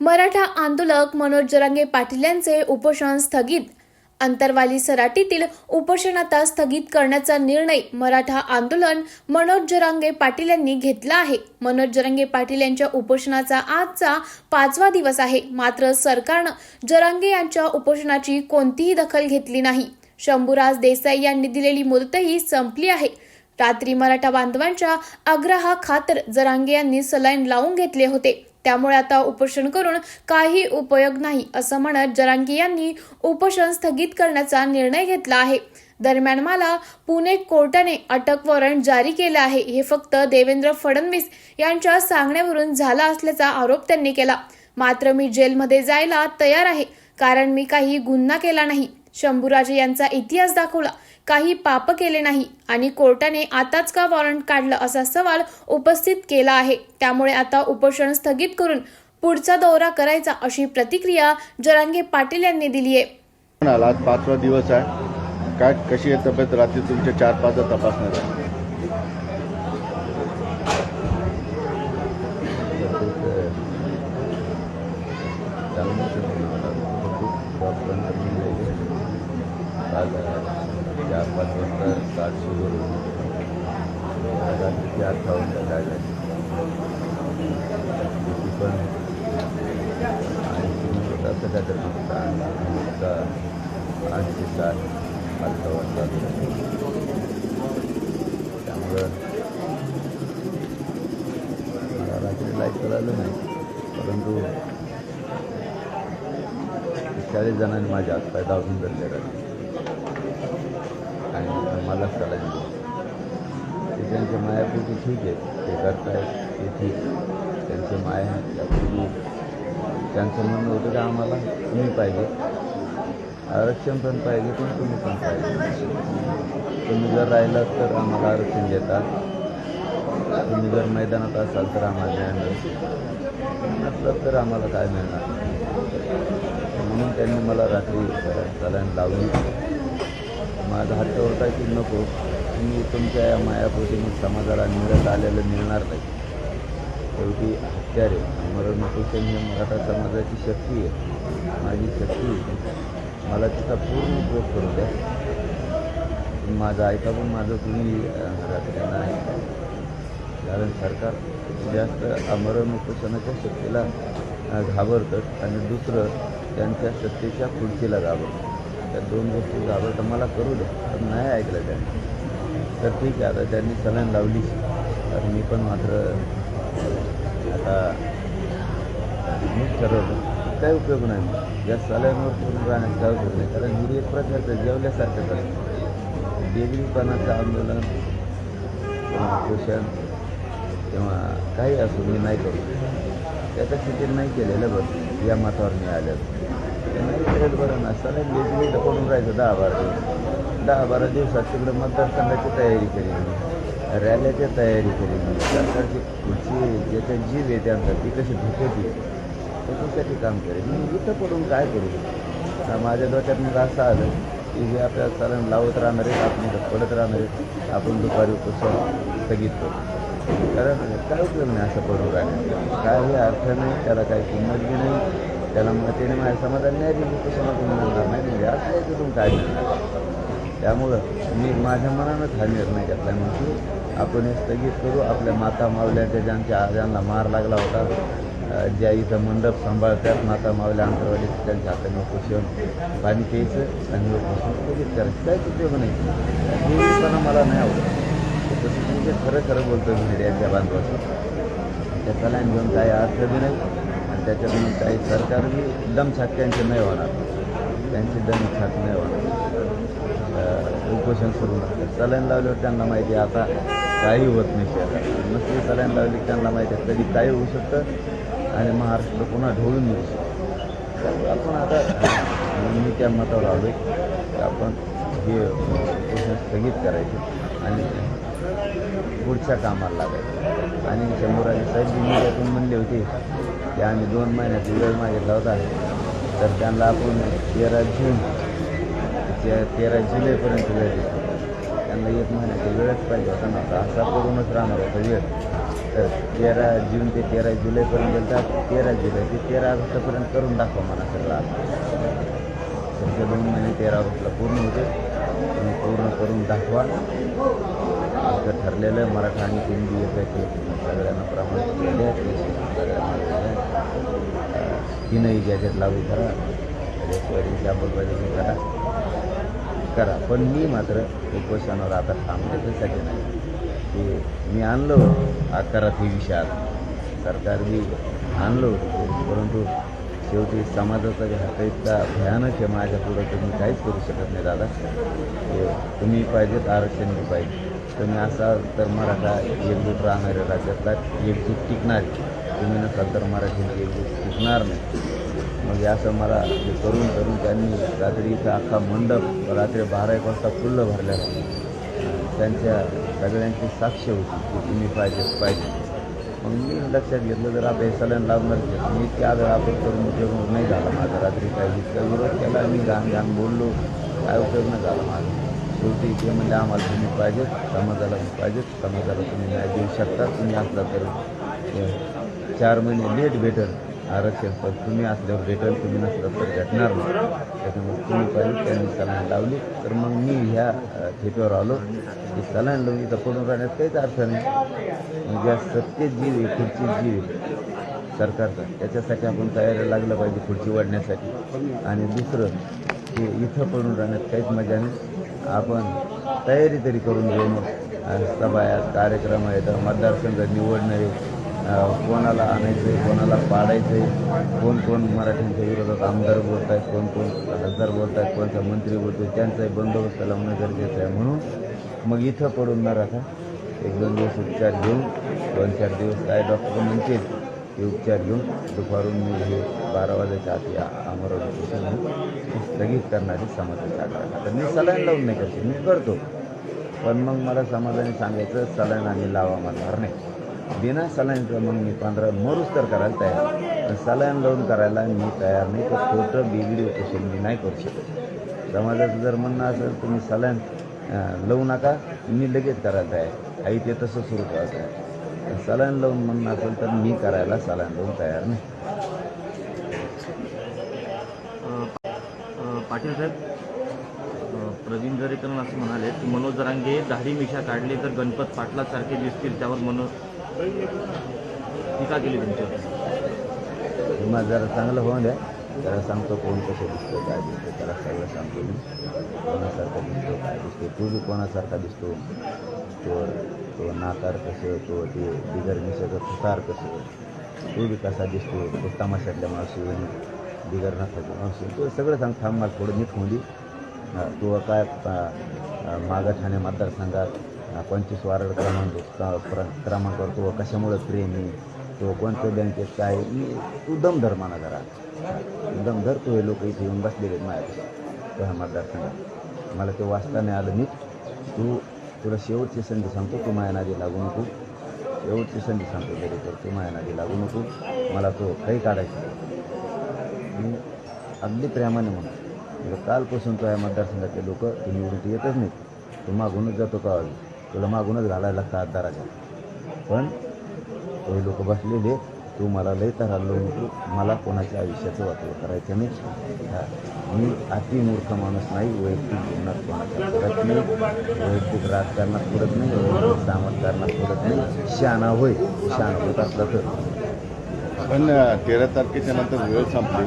मराठा आंदोलक मनोज जरांगे पाटील यांचे उपोषण स्थगित. अंतरवाली सराटीतील उपोषण आता स्थगित करण्याचा निर्णय मराठा आंदोलन मनोज जरांगे पाटील यांनी घेतला आहे. मनोज जरांगे पाटील यांच्या उपोषणाचा आजचा पाचवा दिवस आहे. मात्र सरकारनं जरांगे यांच्या उपोषणाची कोणतीही दखल घेतली नाही. शंभूराज देसाई यांनी दिलेली मुदतही संपली आहे. रात्री मराठा बांधवांच्या आग्रहाखातर जरांगे यांनी सलाईन लावून घेतले होते. त्यामुळे आता उपोषण करून काही उपयोग नाही असं म्हणत जरांगी यांनी उपोषण स्थगित करण्याचा निर्णय घेतला आहे. दरम्यान मला पुणे कोर्टाने अटक वॉरंट जारी केलं आहे. हे फक्त देवेंद्र फडणवीस यांच्या सांगण्यावरून झाला असल्याचा आरोप त्यांनी केला. मात्र मी जेलमध्ये जायला तयार आहे कारण मी काही गुन्हा केला नाही. शंभूराजे यांचा इतिहास दाखवला. काही पाप केले नाही आणि कोर्टाने आताच का वॉरंट काढलं असा सवाल उपस्थित केला आहे. त्यामुळे आता उपोषण स्थगित करून पुढचा दौरा करायचा अशी प्रतिक्रिया जरांगे पाटील यांनी दिली आहे. आज पाचवा दिवस आहे. काय कशी आहे तब्येत? रात्री तुमच्या चार पाच तपासणार आहे काल चार पाच वाजता स्टार्ट सुरू रात्रीची पण आणि असं काय तर वाजता आठ ते सात त्यामुळं रात्री लाइट नाही परंतु चाळीस जणांनी माझ्या हातपाय दाबून धरले राहिले आणि मलाच दिली. ते त्यांच्या मायापोटी ठीक आहे ते करतायत. ते ठीक त्यांचे माया त्यापूर्वी त्यांचं म्हणणं होतं की आम्हाला तुम्ही पाहिजे. आरक्षण पण पाहिजे. पण तुम्ही पण पाहिजे. तुम्ही जर राहिलात तर आम्हाला आरक्षण देतात तुम्ही जर मैदानात असाल तर आम्हाला न्याय मिळेल नसलं तर आम्हाला काय मिळणार? म्हणून त्यांनी मला रात्री सलाईन लावली. माझा हट्ट होता की नको. तुम्ही तुमच्या या मायापोटी समाजाला मिळत आलेलं मिळणार नाही. शेवटी हत्यारे मरण हे म्हणजे मराठा समाजाची शक्ती आहे. माझी शक्ती आहे. मला तिचा पूर्ण उपयोग करू द्या. माझं ऐका पण माझं तुम्ही रात्री ऐका कारण सरकार जास्त अमरण उपोषणाच्या शक्तीला घाबरतं आणि दुसरं त्यांच्या सत्तेच्या खुर्चीला घाबरतं. त्या दोन गोष्टी तर मला करू द्या पण नाही ऐकलं त्यांनी. तर ठीक आहे आता त्यांनी सलाईन लावली. तर मी पण मात्र आता मीच ठरवलं. काही उपयोग नाही या सलाईनवर पूर्ण राहण्यात काय उपयोग नाही. कारण मी एक प्रकारचं जेवल्यासारखंच असतं बेगरीपणाचं आंदोलन किंवा पोषण किंवा काही असो मी नाही करू त्याच्या स्थितीत नाही केलेलं बघ या मतावर मी आलं ते नाही केलेलं बरं ना सलाईन पडून राहायचं दहा बारा दिवस दहा बारा दिवसात तिकडं मतदारसंघाची तयारी केली मी रॅल्याची तयारी केली सरकारची पुढची ज्याच्यात जीव आहे त्यांचा ती कशी धुकती त्याच्यासाठी काम करेल मी इथं पडून काय करू आता माझ्या डोक्यात मग असं आलं की हे आपल्या चालन लावत राहणार आहेत आपण पडत राहणार आहेत आपण दुपारी उपसर स्थगित करू कारण काय उपयोग नाही असं पडून राहण्यात काही अर्थ नाही त्याला काही किंमत बी नाही त्याला मग त्याने माझ्या समाधान नाही दिलं तर उपोषणातून मिळणार नाही. म्हणजे असं आहे तिथून काय मिळणार त्यामुळं मी माझ्या मनानंच हा निर्णय घेतला म्हणजे आपण हे स्थगित करू. आपल्या माता मावल्याच्या ज्यांच्या आजांना मार लागला होता ज्या इथं मंडप सांभाळतात माता मावल्या अंतरवाडीत त्यांच्या हाताने उपोषण पाणी प्यायचं आणि उपोषण स्थगित करायचं. काहीच उपयोग नाही बेवडीपणा मला नाही आवडत. तसं म्हणजे खरं खरं बोलतो मीडियाच्या बांधवाचं त्याचा लाईन घेऊन काही अर्थ बी नाही. त्याच्यातून काही सरकार बी दमछाक त्यांचे नाही होणार. त्यांची दमछाक नाही होणार. उपोषण सुरू नसतं सलाईन लावल्यावर त्यांना माहिती आहे आता काही होत नाही शहरात नसली सलाईन लावली त्यांना माहिती आहे कधी काही होऊ शकतं आणि महाराष्ट्र पुन्हा ढवळून येऊ शकतं. त्यामुळे आपण आता मी त्या मतावर आलो की आपण हे उपोषण स्थगित करायचं आणि पुढच्या कामाला लागायचं. आणि शंभूराजे साहेब जी मीडियातून म्हणले होते ते आम्ही दोन महिन्याचा वेळ मागितला होता. तर त्यांना आपण तेरा जून ते तेरा जुलैपर्यंत वेळ दिला त्यांना एक महिन्याचा वेळच पाहिजे होता ना आता असा करूनच राहणार होता वेळ. तर तेरा जून ते तेरा जुलैपर्यंत गेलता. तेरा जुलै ते तेरा ऑगस्टपर्यंत करून दाखवा मला सगळं. तुमचे दोन महिने तेरा ऑगस्टला पूर्ण होते. तुम्ही पूर्ण करून दाखवा. आमचं ठरलेलं आहे मराठा आणि हिंदी येतं ते सगळ्यांना प्रमाण केले आहे. सगळ्यांना तीनही गॅजेट लागू करा. रेकॉर्डिंगची अंमलबजावणी करा. करा. पण मी मात्र उपोषणावर आता थांबले त्यासाठी नाही. की मी आणलो अकरा ते विषयात सरकार आणलो परंतु शेवटी समाजाचा जे इतका भयानक आहे माझ्या पुढं तुम्ही काहीच करू शकत नाही दादा. तुम्ही पाहिजेत आरक्षण बी पाहिजे. तुम्ही असाल तर मराठा एकजूट राहणाऱ्या राज्यातला एकजूट टिकणार. तुम्ही नसाल तर मराठीची एकजूट टिकणार नाही. मग असं मला हे करून करून त्यांनी रात्री इथं अख्खा मंडप रात्री बारा एक वाजता फुल्लं भरल्या त्यांच्या सगळ्यांची साक्ष होती की तुम्ही पाहिजे पाहिजे मग मी लक्षात घेतलं जर आता हे सलन लावणार मी त्या वेळा आपण करून उपयोग नाही झाला माझा. रात्री काही इतका विरोध केला मी घाण घाण बोललो काय उपयोग नाही झाला माझा. शेवटी ते म्हणजे आम्हाला तुम्ही पाहिजेत समाजाला तुम्ही पाहिजेत समाजाला तुम्ही न्याय देऊ शकता तुम्ही असला तर चार महिने लेट भेटेल. आरक्षण पद तुम्ही असल्यावर भेटेल तुम्ही नसलं तर भेटणार नाही. त्याच्यामुळे तुम्ही पाहिजे त्यांनी सलाईन लावली. तर मग मी ह्या अ, आलो. की सलाईन लावून इथं पडून राहण्यात काहीच अर्थ नाही. म्हणजे या सत्तेत जीव आहे खुर्ची जीव आहे सरकारचा त्याच्यासाठी आपण तयारी लागलं पाहिजे खुर्ची वाढण्यासाठी आणि दुसरं की इथं पडून राहण्यात काहीच मजा नाही. आपण तयारी तरी करून घेऊ मग. सभा आहेत कार्यक्रम आहेत मतदारसंघ निवडणारे कोणाला आणायचं आहे कोणाला पाडायचं आहे कोण कोण मराठ्यांच्या विरोधात आमदार बोलत आहेत कोण कोण खासदार बोलत आहेत कोणता मंत्री बोलतो आहे त्यांचाही बंदोबस्त लावणं गरजेचं आहे म्हणून मग इथं पडून न राहता एक दोन दिवस उपचार घेऊन दोन चार दिवस काय डॉक्टर म्हणतील ते उपचार घेऊन दुपारून मी हे बारा वाजायच्या आधी अमरावती स्थगित करणारी समाजाची आग्रह तर मी सलाईन लावून नाही करतो मी करतो. पण मग मला समाजाने सांगायचं सलाईन आम्ही लावा म्हणणार नाही. बिना सलाईनचं मग मी पंधरा मरूच तर करायला तयार पण सलाईन लावून करायला मी तयार नाही. तर खोटं बिगडी उपोषण मी नाही करू शकत. समाजाचं जर म्हणणं असेल तुम्ही सलाईन लावू नका. मी लगेच करायला तयार आई ते तसं सुरू करायचं आहे. सलाईन लावून म्हणणं असेल तर मी करायला सलाईन लावून तयार नाही. पाटील साहेब प्रवीण दरेकर असं म्हणाले की मनोज जरांगे दाढी मिशा काढले तर गणपत पाटलासारखे दिसतील त्यावर मनोज टीका केली त्यांच्यावर मग जरा चांगलं होऊन द्या. त्याला सांगतो कोण कसं दिसतो काय दिसतो त्याला सगळं सांगतो मी. कोणासारखा दिसतो काय दिसतो तू बी कोणासारखा दिसतो. तो तो नाकार कसं तो ते बिगर मिशाचं फुटार कसं. तू बी कसा दिसतो. तो तमाशातल्या माणूस बिगर नाकाच्या माणूस तो सगळं सांग थांब मला थोडं नीट होऊन दे. तू तो काय अ, मागं ठाणे मतदारसंघात पंचवीस वारड क्रमांक क- प्र- क्रमांकावर तो कशामुळं प्रेमी तो कोणत्या बँकेत काय मी तू दम धर जरा. दम धर हे लोक इथे येऊन बसलेले आहेत माझ्यापाशी तो मतदारसंघात. मला ते वाचता नाही आलं नीट. तू तुला शेवटची संधी सांगतो तू माझ्या नादी लागू नको. शेवटची संधी सांगतो तरी तर तू माझ्या नादी लागू नको. मला तो काही काढायचा मी अगदी प्रेमाने म्हणतो म्हणजे कालपासून तो या मतदारसंघातले लोक तू निवडून येतच नाहीत. तू मागूनच जातो का तुला मागूनच घालायला का दाराच्या पण हे लोक बसलेले तू मला लय तर हल्लो नको मला कोणाच्या आयुष्याचं वाटलं करायचं नाही. मी अति मूर्ख माणूस नाही वैयक्तिक जीवनात कोणाच्या करत नाही वैयक्तिक राजकारणात पुरत नाही वैयक्तिक सामर्थकारणात पुरत नाही. शहाणा होय शहाणा होत असला तर. पण तेरा तारखेच्या नंतर वेळ संपली.